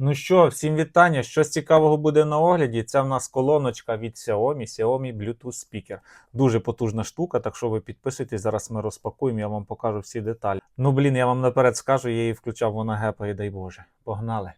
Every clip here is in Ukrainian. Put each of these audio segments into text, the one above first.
Ну що, всім вітання. Щось цікавого буде на огляді. Це в нас колоночка від Xiaomi, Xiaomi Bluetooth Speaker. Дуже потужна штука, так що ви підписуйтесь, зараз ми розпакуємо, я вам покажу всі деталі. Ну блін, я вам наперед скажу, я її включав, вона гепає, дай Боже. Погнали.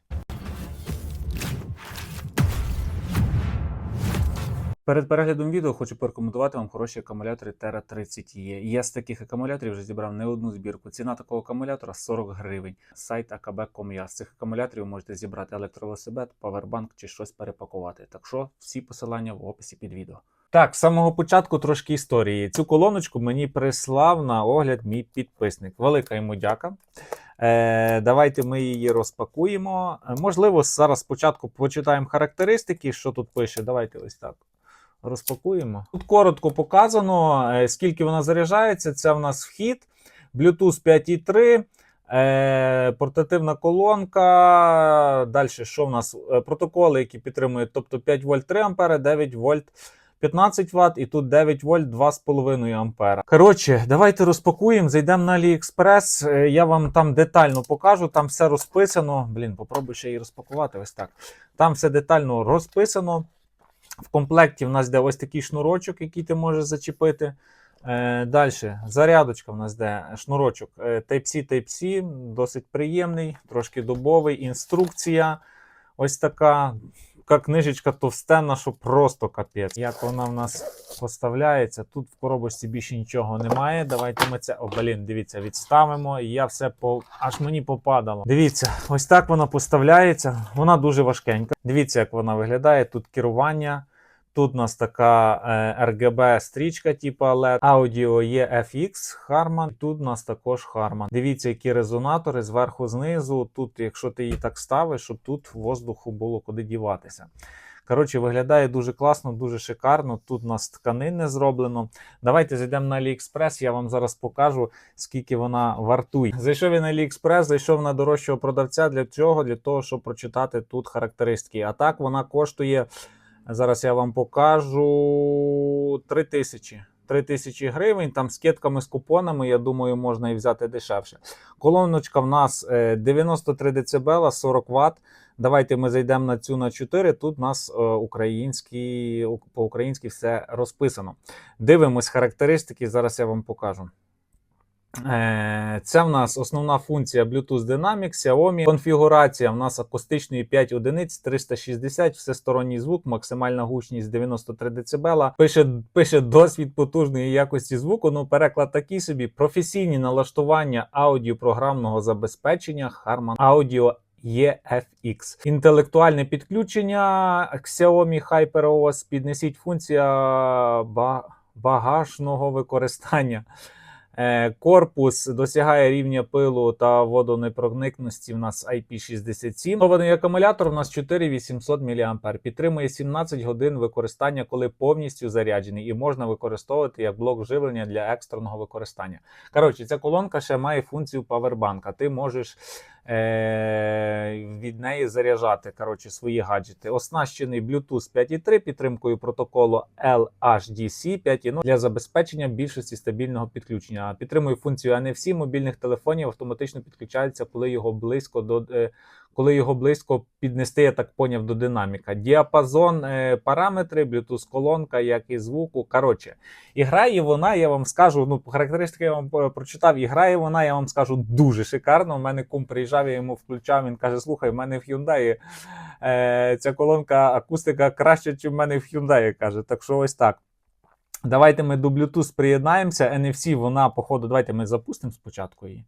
Перед переглядом відео хочу порекомендувати вам хороші акумулятори Terra 30 e Я з таких акумуляторів вже зібрав не одну збірку. Ціна такого акумулятора 40 гривень. Сайт akb.com.ua. З цих акумуляторів можете зібрати електровелосипед, павербанк чи щось перепакувати. Так що всі посилання в описі під відео. Так, з самого початку трошки історії. Цю колоночку мені прислав на огляд мій підписник. Велика йому дяка. Е, давайте ми її розпакуємо. Е, Можливо, зараз спочатку почитаємо характеристики, що тут пише. Давайте ось так. Розпакуємо. Тут коротко показано, е, скільки вона заряджається. Це в нас вхід, Bluetooth 5.3, е, портативна колонка. Далі, що в нас? Е, Протоколи, які підтримують, тобто 5 вольт 3 ампери, 9 вольт 15 Вт і тут 9 вольт 2,5 ампера. Коротше, давайте розпакуємо, зайдемо на AliExpress. Я вам там детально покажу, там все розписано. Блін, попробую ще її розпакувати. Ось так. Там все детально розписано. В комплекті в нас йде ось такий шнурочок, який ти можеш зачепити. Е, Далі, зарядочка в нас йде шнурочок е, Type-C, Type-C, досить приємний, трошки дубовий. Інструкція ось така. Така книжечка товстенна, що просто капець. Як вона в нас поставляється, тут в коробочці більше нічого немає. Давайте ми це. О, блін, дивіться, відставимо. І я все по аж мені попадало. Дивіться, ось так вона поставляється. Вона дуже важкенька. Дивіться, як вона виглядає. Тут керування. Тут у нас така е, RGB стрічка, типу LED. Аудіо є FX Harman. Тут у нас також Harman. Дивіться, які резонатори зверху знизу. Тут, якщо ти її так ставиш, щоб тут воздуху було куди діватися. Коротше, виглядає дуже класно, дуже шикарно. Тут у нас тканинне зроблено. Давайте зайдемо на AliExpress, я вам зараз покажу, скільки вона вартує. Зайшов я на AliExpress, зайшов на дорожчого продавця. Для чого? Для того, щоб прочитати тут характеристики. А так вона коштує. Зараз я вам покажу 3 тисячі. 3 тисячі гривень, там з кетками, з купонами, я думаю, можна і взяти дешевше. Колоночка в нас е, 93 дБ, 40 Вт. Давайте ми зайдемо на цю на 4. Тут у нас е, українські, по-українськи все розписано. Дивимось характеристики, зараз я вам покажу. Е, Це в нас основна функція Bluetooth Dynamics, Xiaomi. Конфігурація в нас акустичної 5 одиниць, 360, всесторонній звук, максимальна гучність 93 дБ. Пише, пише досвід потужної якості звуку. Ну, переклад такий собі. Професійні налаштування аудіопрограмного забезпечення Harman Audio EFX. Інтелектуальне підключення Xiaomi HyperOS. Піднесіть функція багажного використання. Е, Корпус досягає рівня пилу та водонепроникності. В нас IP67. Нований акумулятор у нас 4800 мА. Підтримує 17 годин використання, коли повністю заряджений, і можна використовувати як блок живлення для екстреного використання. Коротше, ця колонка ще має функцію павербанка. Ти можеш е- від неї заряджати коротше, свої гаджети. Оснащений Bluetooth 5.3 підтримкою протоколу LHDC 5.0 для забезпечення більшості стабільного підключення. Підтримує функцію NFC мобільних телефонів, автоматично підключається, коли його близько до. е, коли його близько піднести, я так поняв, до динаміка. Діапазон, е, параметри, Bluetooth колонка, як і звуку. Коротше, і грає вона, я вам скажу, ну, характеристики я вам прочитав, і грає вона, я вам скажу, дуже шикарно. У мене кум приїжджав, я йому включав, він каже: слухай, в мене в Hyundai е, ця колонка акустика краще, ніж в мене в Hyundai, каже. Так що ось так. Давайте ми до Bluetooth приєднаємося. NFC, вона, походу, давайте ми запустимо спочатку її.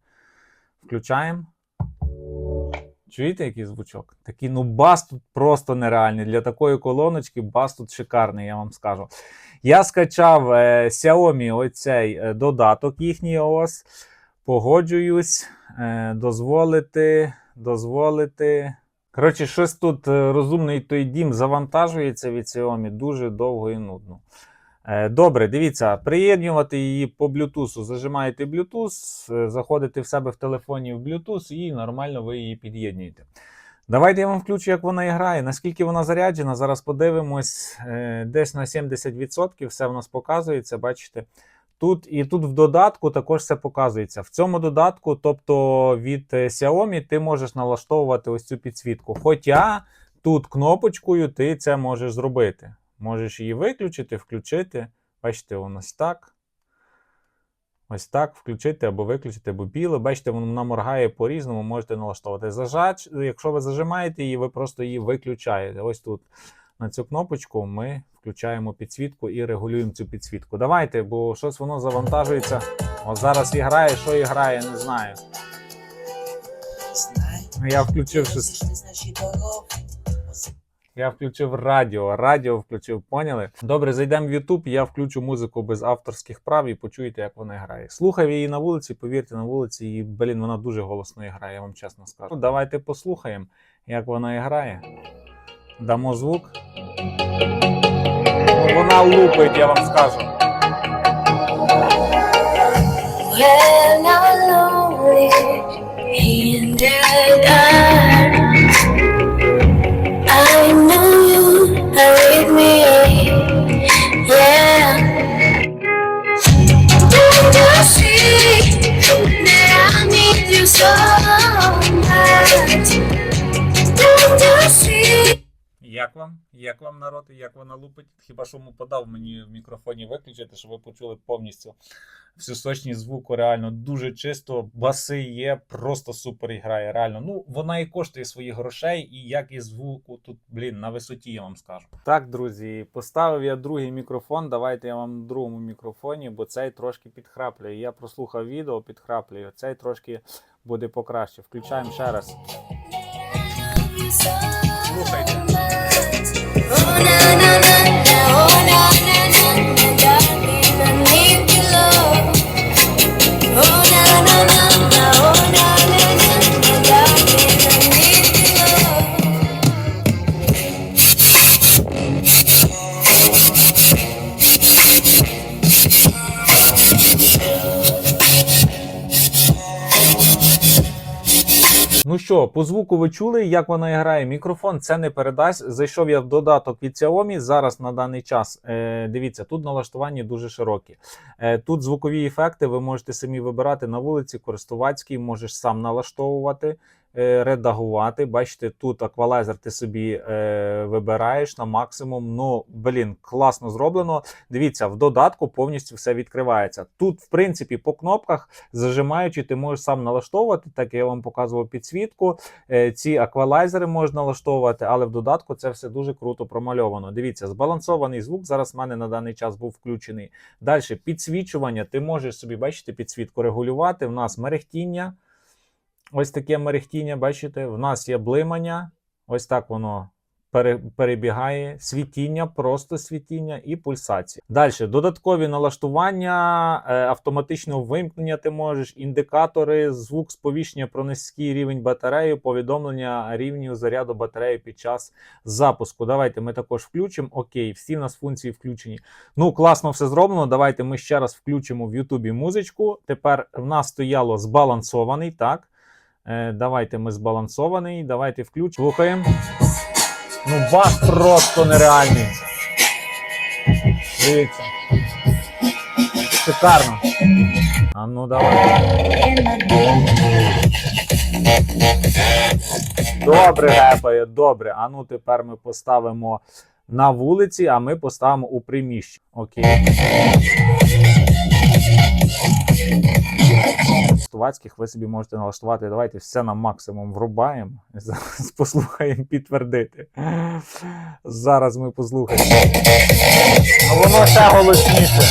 Включаємо. Чуєте, який звучок? Такий, ну бас тут просто нереальний. Для такої колоночки бас тут шикарний, я вам скажу. Я скачав е, Xiaomi оцей е, додаток їхній ООС. Погоджуюсь, е, дозволити, дозволити. Коротше, щось тут е, розумний той дім завантажується від Xiaomi дуже довго і нудно. Е, Добре, дивіться, приєднувати її по Bluetooth. Зажимаєте Bluetooth, е, заходите в себе в телефоні в Bluetooth і нормально ви її під'єднуєте. Давайте я вам включу, як вона грає. Наскільки вона заряджена, зараз подивимось. Е, Десь на 70% все в нас показується, бачите. Тут і тут в додатку також все показується. В цьому додатку, тобто від Xiaomi, ти можеш налаштовувати ось цю підсвітку. Хоча тут кнопочкою ти це можеш зробити. Можеш її виключити, включити. Бачите, воно ось так. Ось так включити або виключити, або біле. Бачите, вона моргає по-різному, можете налаштовувати. Зажач, якщо ви зажимаєте її, ви просто її виключаєте. Ось тут на цю кнопочку ми включаємо підсвітку і регулюємо цю підсвітку. Давайте, бо щось воно завантажується. Ось зараз і грає, що і грає, не знаю. Я включив щось. Я включив радіо, радіо включив, поняли? Добре, зайдемо в YouTube, я включу музику без авторських прав і почуєте, як вона грає. Слухав її на вулиці, повірте, на вулиці, і, блін, вона дуже голосно грає, я вам чесно скажу. Ну, Давайте послухаємо, як вона грає. Дамо звук. Вона лупить, я вам скажу. Як вам? Як вам народ? Як вона лупить? Хіба що йому подав мені в мікрофоні виключити, щоб ви почули повністю всю сочність звуку. Реально дуже чисто, баси є, просто супер грає. Реально. Ну вона і коштує своїх грошей, і якість звуку тут, блін, на висоті, я вам скажу. Так, друзі, поставив я другий мікрофон. Давайте я вам на другому мікрофоні, бо цей трошки підхраплює. Я прослухав відео, підхраплює. Цей трошки буде покраще. Включаємо ще раз. Слухайте. Що, по звуку ви чули, як вона грає. Мікрофон це не передасть. Зайшов я в додаток від Xiaomi. Зараз на даний час. Е, дивіться, тут налаштування дуже широкі. Е, тут звукові ефекти ви можете самі вибирати на вулиці, користувацький, можеш сам налаштовувати, редагувати. Бачите, тут аквалайзер ти собі е, вибираєш на максимум. Ну, блін, класно зроблено. Дивіться, в додатку повністю все відкривається. Тут, в принципі, по кнопках зажимаючи, ти можеш сам налаштовувати, так я вам показував підсвітку. Е, Ці аквалайзери можна налаштовувати, але в додатку це все дуже круто промальовано. Дивіться, збалансований звук зараз в мене на даний час був включений. Далі підсвічування. Ти можеш собі бачите підсвітку регулювати. В нас мерехтіння. Ось таке мерехтіння, бачите, в нас є блимання. Ось так воно перебігає. Світіння, просто світіння і пульсація. Далі додаткові налаштування, е, автоматичного вимкнення ти можеш, індикатори, звук сповіщення про низький рівень батареї, повідомлення рівню заряду батареї під час запуску. Давайте ми також включимо. Окей, всі в нас функції включені. Ну, класно все зроблено. Давайте ми ще раз включимо в Ютубі музичку. Тепер в нас стояло збалансований, так? Е, давайте ми збалансований. Давайте включимо. Слухаємо. Ну, бас просто нереальний. Дивіться. Шикарно. А ну давай. Добре гепає, добре. А ну тепер ми поставимо на вулиці, а ми поставимо у приміщенні. Окей. Стувацьких ви собі можете налаштувати. Давайте все на максимум врубаємо. Зараз послухаємо підтвердити. Зараз ми послухаємо. А воно ще голосніше.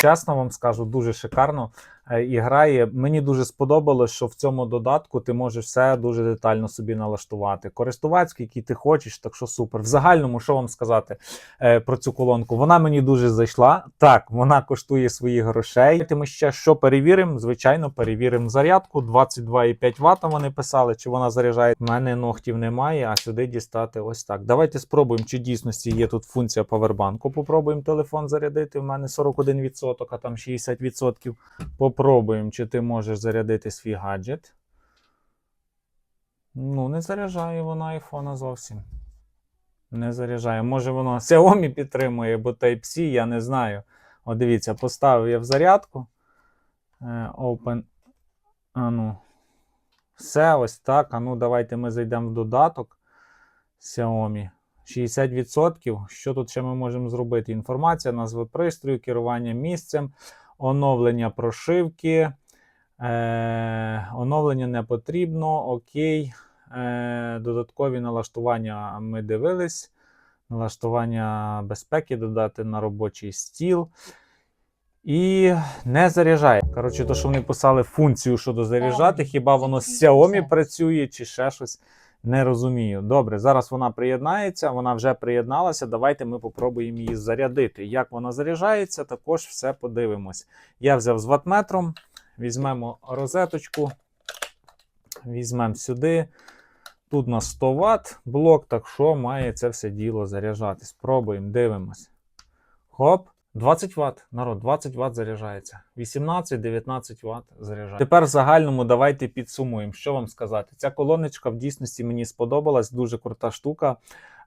Чесно вам скажу, дуже шикарно і грає. Мені дуже сподобалось, що в цьому додатку ти можеш все дуже детально собі налаштувати. Користувацький, який ти хочеш, так що супер. В загальному, що вам сказати е, про цю колонку? Вона мені дуже зайшла. Так, вона коштує своїх грошей. Ми ще що перевіримо? Звичайно, перевіримо зарядку. 22,5 Вт вони писали, чи вона заряджає. У мене ногтів немає, а сюди дістати ось так. Давайте спробуємо, чи дійсності є тут функція павербанку. Попробуємо телефон зарядити. У мене 41%, а там 60%. Попробуємо, чи ти можеш зарядити свій гаджет. Ну, не заряджає вона айфона зовсім. Не заряджає. Може воно Xiaomi підтримує, бо Type-C, я не знаю. От дивіться, поставив я в зарядку. Е, Open. А ну. Все ось так. А ну, давайте ми зайдемо в додаток Xiaomi. 60%. Що тут ще ми можемо зробити? Інформація, назви пристрою, керування місцем, оновлення прошивки. Е, оновлення не потрібно. Окей. Е, додаткові налаштування ми дивились. Налаштування безпеки додати на робочий стіл. І не заряджає. Коротше, то, що вони писали функцію щодо заряджати, хіба воно з Xiaomi працює чи ще щось. Не розумію. Добре, зараз вона приєднається, вона вже приєдналася. Давайте ми попробуємо її зарядити. Як вона заряджається, також все подивимось. Я взяв з ватметром, візьмемо розеточку, візьмемо сюди. Тут у нас 100 Вт блок, так що має це все діло заряджати. Спробуємо, дивимось. Хоп, 20 Вт. Народ, 20 Вт заряджається. 18-19 Вт заряджається. Тепер в загальному давайте підсумуємо. Що вам сказати? Ця колоночка в дійсності мені сподобалась, дуже крута штука.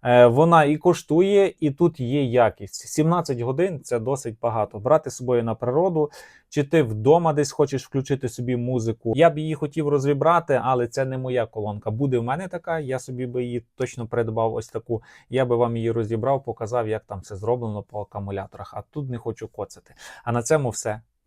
Е, Вона і коштує, і тут є якість. 17 годин це досить багато. Брати з собою на природу, чи ти вдома десь хочеш включити собі музику. Я б її хотів розібрати, але це не моя колонка. Буде в мене така, я собі би її точно придбав ось таку. Я би вам її розібрав, показав, як там все зроблено по акумуляторах. А тут не хочу коцати. А на цьому все.